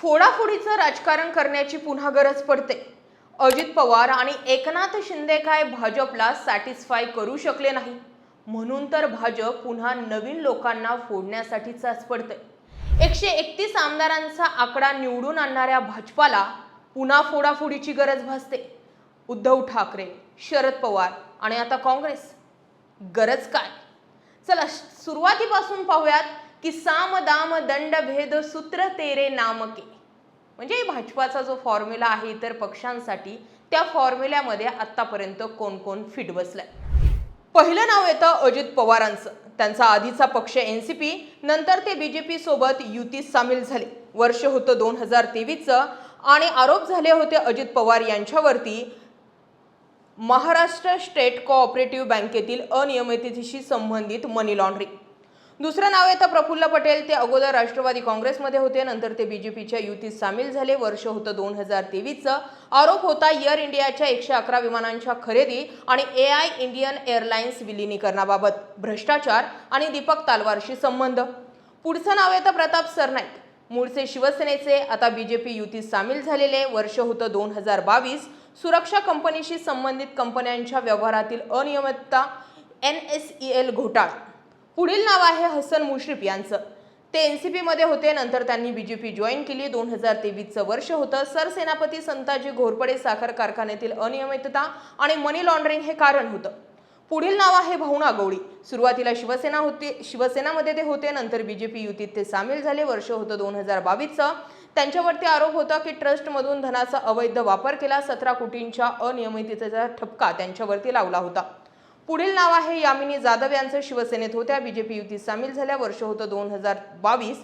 फोडाफोडीचं राजकारण करण्याची पुन्हा गरज पडते. अजित पवार आणि एकनाथ शिंदे काय भाजपला सॅटिस्फाय करू शकले नाही? म्हणून तर भाजप पुन्हा नवीन लोकांना फोडण्यासाठीचाच पडते एकशे एकतीस आमदारांचा आकडा निवडून आणणाऱ्या भाजपाला पुन्हा फोडाफोडीची गरज भासते. उद्धव ठाकरे शरद पवार आणि आता काँग्रेस. गरज काय? चला सुरुवातीपासून पाहूयात की साम दाम दंड भेद सूत्र तेरे नामके. म्हणजे भाजपाचा जो फॉर्म्युला आहे इतर पक्षांसाठी त्या फॉर्म्युल्यामध्ये आत्तापर्यंत कोण कोण फिट बसलाय पहिलं नाव येतं अजित पवारांचं. त्यांचा आधीचा पक्ष एन सी पी नंतर ते बीजेपी सोबत युतीत सामील झाले. वर्ष होतं दोन हजार तेवीसचं आणि आरोप झाले होते अजित पवार यांच्यावरती. महाराष्ट्र स्टेट कोऑपरेटिव्ह बँकेतील अनियमिततेशी संबंधित मनी लॉन्ड्रिंग दुसरं नाव येतं प्रफुल्ल पटेल. ते अगोदर राष्ट्रवादी काँग्रेसमध्ये होते नंतर ते बीजेपीच्या युतीत सामील झाले. वर्ष होतं दोन हजार तेवीसचं. आरोप होता एअर इंडियाच्या एकशे अकरा विमानांच्या खरेदी आणि ए आय इंडियन एअरलाइन्स विलिनीकरणाबाबत भ्रष्टाचार आणि दीपक तालवारशी संबंध. पुढचं नाव येतं प्रताप सरनाईक. मूळचे शिवसेनेचे आता बीजेपी युतीत सामील झालेले वर्ष होतं दोन हजार बावीस. सुरक्षा कंपनीशी संबंधित कंपन्यांच्या व्यवहारातील अनियमितता एन एस ई एल घोटाळा. पुढील नाव आहे हसन मुश्रीफ यांचं. ते एन सी पीमध्ये होते नंतर त्यांनी बी जे पी जॉईन केली. दोन हजार तेवीसचं वर्ष होतं. सरसेनापती संताजी घोरपडे साखर कारखान्यातील अनियमितता आणि मनी लॉन्ड्रिंग हे कारण होतं. पुढील नाव आहे भावना गवळी. सुरुवातीला शिवसेना होती शिवसेनामध्ये ते होते नंतर बी जे पी युतीत ते सामील झाले. वर्ष होतं दोन हजार बावीसचं. त्यांच्यावरती आरोप होता की ट्रस्टमधून धनाचा अवैध वापर केला. सतरा कोटींच्या अनियमिततेचा ठपका त्यांच्यावरती लावला होता. पुढील नाव आहे यामिनी जाधव यांचं. शिवसेनेत होत्या. बीजेपी युतीत सामील झाल्या. वर्ष होतं दोन हजार बावीस.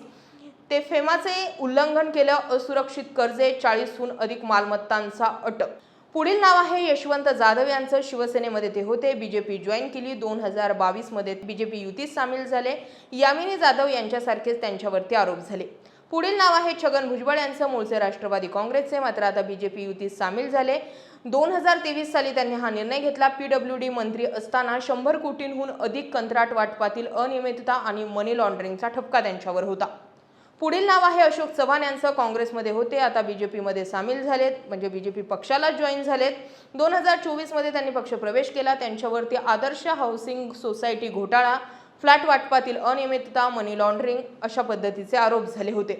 ते फेमाचे उल्लंघन केलं. असुरक्षित कर्जे चाळीसहून अधिक मालमत्तांचा अटक. पुढील नाव आहे यशवंत जाधव यांचं. शिवसेनेमध्ये ते होते. बीजेपी जॉईन केली. दोन हजार बावीसमध्ये बी जे बीजेपी युतीत सामील झाले. यामिनी जाधव यांच्यासारखेच त्यांच्यावरती आरोप झाले. पुढील नाव आहे छगन भुजबळ यांचं. मूळचे राष्ट्रवादी काँग्रेसचे मात्र आता बीजेपी युतीत सामील झाले. दोन हजार तेवीस साली त्यांनी हा निर्णय घेतला. पीडब्ल्यू डी मंत्री असताना शंभर कोटींहून अधिक कंत्राट वाटपातील अनियमितता आणि मनी लॉन्ड्रिंगचा ठपका त्यांच्यावर होता. पुढील नाव आहे अशोक चव्हाण यांचं. काँग्रेसमध्ये होते. आता बीजेपीमध्ये सामील झालेत. म्हणजे बीजेपी पक्षाला जॉईन झालेत. दोन हजार चोवीसमध्ये त्यांनी पक्ष प्रवेश केला. त्यांच्यावरती आदर्श हाऊसिंग सोसायटी घोटाळा फ्लॅट वाटपातील अनियमितता मनी लॉन्ड्रिंग अशा पद्धतीचे आरोप झाले होते.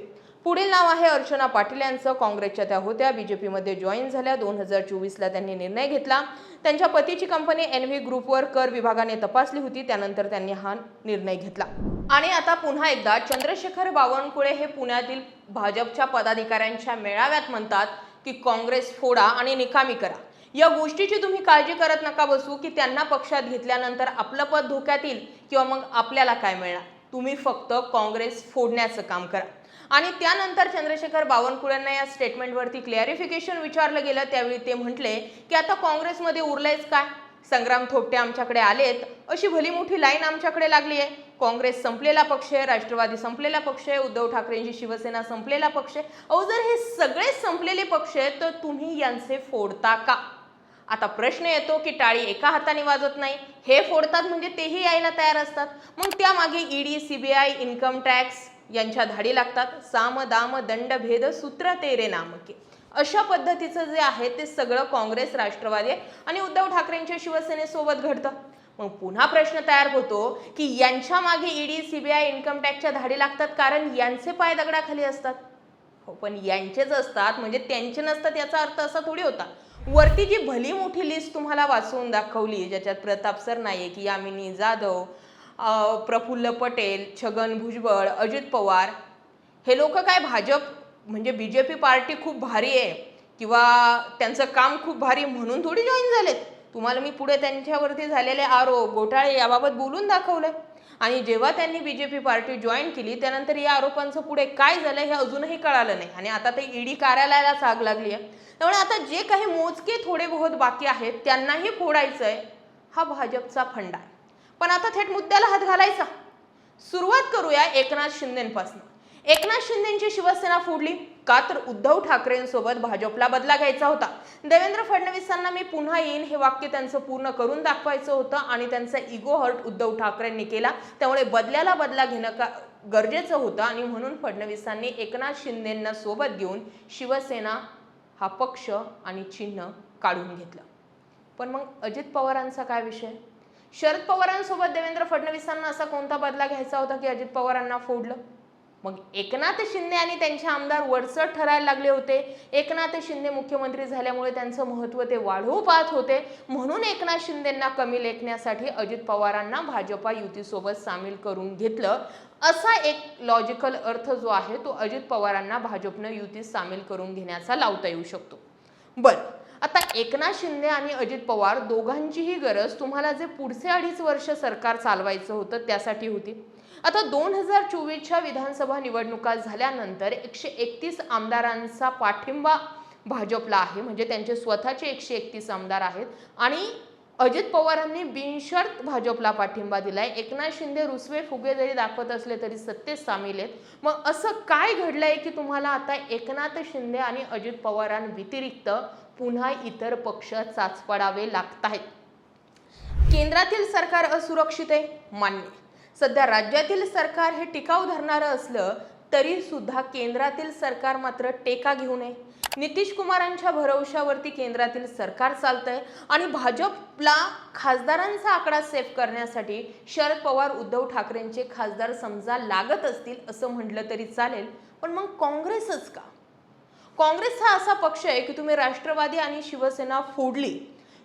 पुढील नाव आहे अर्चना पाटील यांचं. काँग्रेसच्या त्या होत्या. बीजेपीमध्ये जॉईन झाल्या. दोन हजार चोवीसला त्यांनी निर्णय घेतला. त्यांच्या पतीची कंपनी एन व्ही ग्रुपवर कर विभागाने तपासली होती. त्यानंतर त्यांनी हा निर्णय घेतला. आणि आता पुन्हा एकदा चंद्रशेखर बावनकुळे हे पुण्यातील भाजपच्या पदाधिकाऱ्यांच्या मेळाव्यात म्हणतात की काँग्रेस फोडा आणि निकामी करा. या गोष्टीची तुम्ही काळजी करत नका बसू की त्यांना पक्षात घेतल्यानंतर आपलं पद धोक्यात येईल किंवा मग आपल्याला काय मिळणार. तुम्ही फक्त काँग्रेस फोडण्याचं काम करा. आणि त्यानंतर चंद्रशेखर बावनकुळेंना या स्टेटमेंटवरती क्लॅरिफिकेशन विचारलं गेलं त्यावेळी ते म्हटले की आता काँग्रेसमध्ये उरलंयच काय? संग्राम थोपटे आमच्याकडे आलेत अशी भली मोठी लाईन आमच्याकडे लागली आहे काँग्रेस संपलेला पक्ष आहे राष्ट्रवादी संपलेला पक्ष आहे उद्धव ठाकरेंची शिवसेना संपलेला पक्ष आहे. अहो जर हे सगळे संपलेले पक्ष आहेत तर तुम्ही यांचे फोडता का? आता प्रश्न येतो की टाळी एका हाताने वाजत नाही हे फोडतात म्हणजे तेही यायला तयार असतात. मग त्यामागे ईडी सीबीआय इन्कम टॅक्स यांच्या धाडी लागतात. साम दाम दंड भेद सूत्र तेरे नामके. अशा पद्धतीचं जे आहे ते सगळं काँग्रेस राष्ट्रवादी आणि उद्धव ठाकरेंच्या शिवसेनेसोबत घडतं. मग पुन्हा प्रश्न तयार होतो की यांच्या मागे ईडी सीबीआय इन्कम टॅक्सच्या धाडी लागतात कारण यांचे पाय दगडाखाली असतात. हो पण यांचेच असतात म्हणजे त्यांचे नसतात याचा अर्थ असा थोडी होता. वरती जी भली मोठी लिस्ट तुम्हाला वाचवून दाखवली ज्याच्यात प्रताप सरनाईक यामिनी जाधव प्रफुल्ल पटेल छगन भुजबळ अजित पवार हे लोक काय भाजप म्हणजे बी जे पी पार्टी खूप भारी आहे किंवा त्यांचं काम खूप भारी म्हणून थोडी जॉईन झालेत. तुम्हाला मी पुढे त्यांच्यावरती झालेले आरोप घोटाळे याबाबत बोलून दाखवलंय. आणि जेव्हा त्यांनी B J P party join केली त्यानंतर या आरोपांचं पुढे काय झालं हे अजूनही कळालं नाही. आणि आता ते ईडी कार्यालयालाच आग लागली आहे. त्यामुळे आता जे काही मोजके थोडे बहुत बाकी आहेत त्यांनाही फोडायचं आहे हा भाजपचा फंडा आहे. पण आता थेट मुद्द्याला हात घालायचा. सुरुवात करूया एकनाथ शिंदेपासून. एकनाथ शिंदेची शिवसेना फोडली. का तर उद्धव ठाकरेंसोबत भाजपला बदला घ्यायचा होता. देवेंद्र फडणवीसांना मी पुन्हा येईन हे वाक्य त्यांचं पूर्ण करून दाखवायचं होतं आणि त्यांचा इगो हर्ट उद्धव ठाकरेंनी केला. त्यामुळे बदल्याला बदला घेणं का गरजेचं होतं आणि म्हणून फडणवीसांनी एकनाथ शिंदेंना सोबत घेऊन शिवसेना हा पक्ष आणि चिन्ह काढून घेतलं. पण मग अजित पवारांचा काय विषय? शरद पवारांसोबत देवेंद्र फडणवीसांना असा कोणता बदला घ्यायचा होता की अजित पवारांना फोडलं? मग एकनाथ शिंदे आणि त्यांचे आमदार वरचढ ठरायला लागले होते. एकनाथ शिंदे मुख्यमंत्री झाल्यामुळे त्यांचं महत्त्व ते वाढवू पाहत होते. म्हणून एकनाथ शिंदेंना कमी लेखण्यासाठी अजित पवारांना भाजपा युतीसोबत सामील करून घेतलं. असा एक लॉजिकल अर्थ जो आहे तो अजित पवारांना भाजपनं युतीत सामील करून घेण्याचा लावता येऊ शकतो. बरं आता एकनाथ शिंदे आणि अजित पवार दोघांचीही गरज तुम्हाला जे पुढचे अडीच वर्ष सरकार चालवायचं होतं त्यासाठी होती. आता दोन हजार चोवीसच्या विधानसभा निवडणुका झाल्यानंतर एकशे एकतीस आमदारांचा पाठिंबा भाजपला आहे. म्हणजे त्यांचे स्वतःचे एकशे एकतीस आमदार आहेत. आणि अजित पवारांनी बिनशर्त भाजपला पाठिंबा दिलाय. एकनाथ शिंदे रुसवे फुगे जरी दाखवत असले तरी सत्तेत सामील आहेत. मग असं काय घडलंय की तुम्हाला आता एकनाथ शिंदे आणि अजित पवारांव्यतिरिक्त पुन्हा इतर पक्ष चाचपडावे लागत आहेत? केंद्रातील सरकार असुरक्षित आहे? मान्य. सध्या राज्यातील सरकार हे टिकाऊ धरणारं असलं तरीसुद्धा केंद्रातील सरकार मात्र टेका घेऊ नये. नितीश कुमारांच्या भरवशावरती केंद्रातील सरकार चालतंय आणि भाजपला खासदारांचा आकडा सेफ करण्यासाठी शरद पवार उद्धव ठाकरेंचे खासदार समजा लागत असतील असं म्हटलं तरी चालेल पण मग काँग्रेसच का? काँग्रेस हा असा पक्ष आहे की तुम्ही राष्ट्रवादी आणि शिवसेना फोडली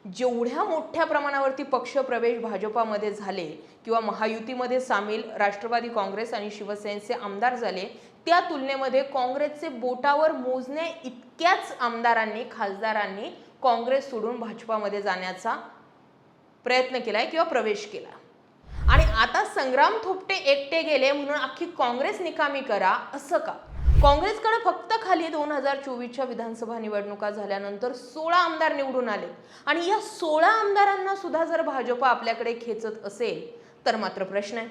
जेवढ्या मोठ्या प्रमाणावरती पक्ष प्रवेश भाजपामध्ये झाले किंवा महायुतीमध्ये सामील राष्ट्रवादी काँग्रेस आणि शिवसेनेचे आमदार झाले त्या तुलनेमध्ये काँग्रेसचे बोटावर मोजण्या इतक्याच आमदारांनी खासदारांनी काँग्रेस सोडून भाजपामध्ये जाण्याचा प्रयत्न केलाय किंवा प्रवेश केला. आणि आता संग्राम थोपटे एकटे गेले म्हणून अख्खी काँग्रेस निकामी करा असं का? काँग्रेसकडे फक्त खाली दोन हजार चोवीसच्या विधानसभा निवडणुका झाल्यानंतर सोळा आमदार निवडून आले. आणि या सोळा आमदारांना सुद्धा जर भाजप आपल्याकडे खेचत असेल तर मात्र प्रश्न आहे.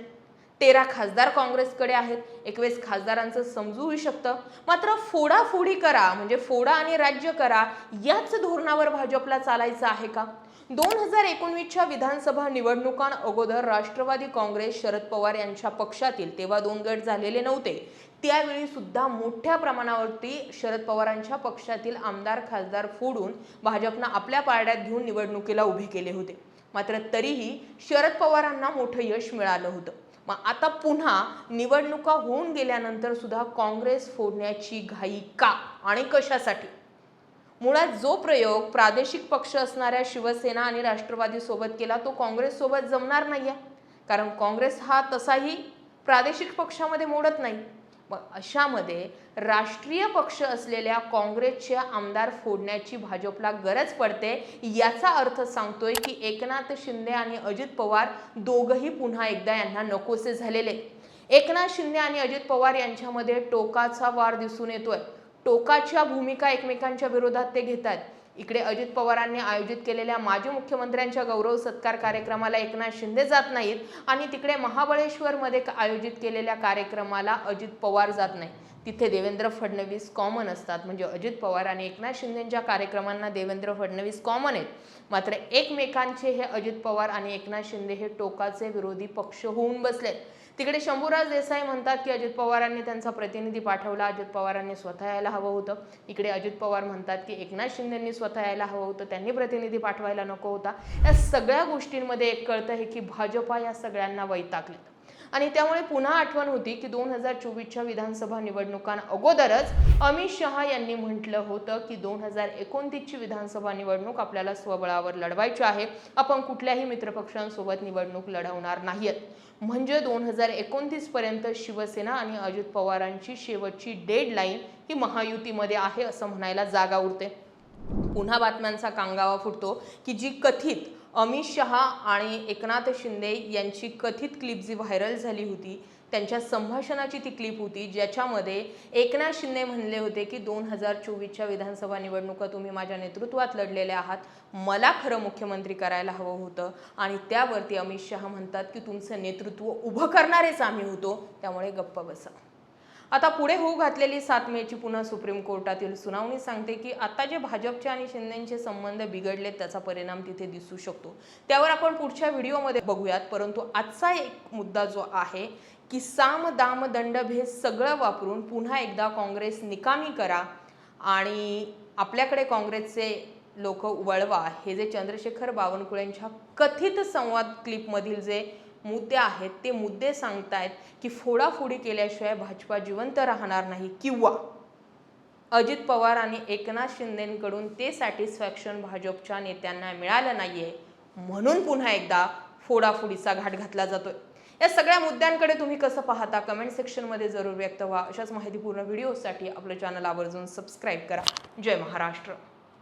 तेरा खासदार काँग्रेसकडे आहेत एकवीस खासदारांचं समजूही शकतं. मात्र फोडाफोडी करा म्हणजे फोडा आणि राज्य करा याच धोरणावर भाजपला चालायचं आहे का? दोन हजार एकोणवीसच्या विधानसभा निवडणुकां अगोदर राष्ट्रवादी काँग्रेस शरद पवार यांच्या पक्षातील तेव्हा दोन गट झालेले नव्हते. त्यावेळी सुद्धा मोठ्या प्रमाणावरती शरद पवारांच्या पक्षातील आमदार खासदार फोडून भाजपनं आपल्या पारड्यात घेऊन निवडणुकीला उभे केले होते. मात्र तरीही शरद पवारांना मोठं यश मिळालं होतं. मग आता पुन्हा निवडणुका होऊन गेल्यानंतर सुद्धा काँग्रेस फोडण्याची घाई का आणि कशासाठी? मुळात जो प्रयोग प्रादेशिक पक्ष असणाऱ्या शिवसेना आणि राष्ट्रवादीसोबत केला तो काँग्रेससोबत जमणार नाही आहे कारण काँग्रेस हा तसाही प्रादेशिक पक्षामध्ये मोडत नाही. अशामध्ये राष्ट्रीय पक्ष असलेल्या काँग्रेसचे आमदार फोडण्याची भाजपला गरज पडते याचा अर्थ सांगतोय की एकनाथ शिंदे आणि अजित पवार दोघंही पुन्हा एकदा यांना नकोसे झालेले. एकनाथ शिंदे आणि अजित पवार यांच्यामध्ये टोकाचा वार दिसून येतोय. टोकाच्या भूमिका एकमेकांच्या विरोधात ते घेतात इकडे अजित पवारांनी आयोजित केलेल्या माजी मुख्यमंत्र्यांच्या गौरव सत्कार कार्यक्रमाला एकनाथ शिंदे जात नाहीत आणि तिकडे महाबळेश्वरमध्ये आयोजित केलेल्या कार्यक्रमाला अजित पवार जात नाही तिथे देवेंद्र फडणवीस कॉमन असतात. म्हणजे अजित पवार आणि एकनाथ शिंदेंच्या कार्यक्रमांना देवेंद्र फडणवीस कॉमन आहेत. मात्र एकमेकांचे हे अजित पवार आणि एकनाथ शिंदे हे टोकाचे विरोधी पक्ष होऊन बसलेत. तिकडे शंभूराज देसाई म्हणतात की अजित पवारांनी त्यांचा प्रतिनिधी पाठवला. अजित पवारांनी स्वतः यायला हवं होतं. इकडे अजित पवार म्हणतात की एकनाथ शिंदेंनी स्वतः यायला हवं होतं. त्यांनी प्रतिनिधी पाठवायला नको होता. या सगळ्या गोष्टींमध्ये एक कळतं आहे की भाजपा या सगळ्यांना वैतागलेत. आणि त्यामुळे पुन्हा आठवण होती की दोन हजार चोवीसच्या विधानसभा निवडणुकां अगोदरच अमित शहा यांनी म्हटलं होतं की दोन हजार एकोणतीसची विधानसभा निवडणूक आपल्याला स्वबळावर लढवायची आहे. आपण कुठल्याही मित्रपक्षांसोबत निवडणूक लढवणार नाहीत म्हणजे दोन हजार एकोणतीस पर्यंत शिवसेना आणि अजित पवारांची शेवटची डेडलाईन ही महायुतीमध्ये आहे असं म्हणायला जागा उरते. पुन्हा बातम्यांचा कांगावा फुटतो की जी कथित अमित शहा आणि एकनाथ शिंदे यांची कथित क्लिप जी व्हायरल झाली होती त्यांच्या संभाषणाची ती क्लिप होती ज्याच्यामध्ये एकनाथ शिंदे म्हणले होते की दोन हजार चोवीसच्या विधानसभा निवडणुका तुम्ही माझ्या नेतृत्वात लढलेल्या आहात मला खरं मुख्यमंत्री करायला हवं होतं आणि त्यावरती अमित शहा म्हणतात की तुमचं नेतृत्व उभं करणारेच आम्ही होतो त्यामुळे गप्प बसा. आता पुढे होऊ घातलेली सात मेची पुन्हा सुप्रीम कोर्टातील सुनावणी सांगते की आता जे भाजपचे आणि शिंदेचे संबंध बिघडले त्याचा परिणाम तिथे दिसू शकतो. त्यावर आपण पुढच्या व्हिडिओमध्ये बघूयात परंतु आजचा एक मुद्दा जो आहे की साम दाम दंड भेद सगळं वापरून पुन्हा एकदा काँग्रेस निकामी करा आणि आपल्याकडे काँग्रेसचे लोक वळवा हे जे चंद्रशेखर बावनकुळेंच्या कथित संवाद क्लिपमधील जे मुद्दे आहेत ते मुद्दे सांगतायत की फोडाफोडी केल्याशिवाय भाजपा जिवंत राहणार नाही किंवा अजित पवार आणि एकनाथ शिंदेकडून ते सॅटिस्फॅक्शन भाजपच्या नेत्यांना मिळालं नाहीये म्हणून पुन्हा एकदा फोडाफोडीचा घाट घातला जातोय. या सगळ्या मुद्द्यांकडे तुम्ही कसं पाहता कमेंट सेक्शनमध्ये जरूर व्यक्त व्हा. अशाच माहितीपूर्ण व्हिडिओसाठी आपलं चॅनल आवर्जून सबस्क्राईब करा. जय महाराष्ट्र.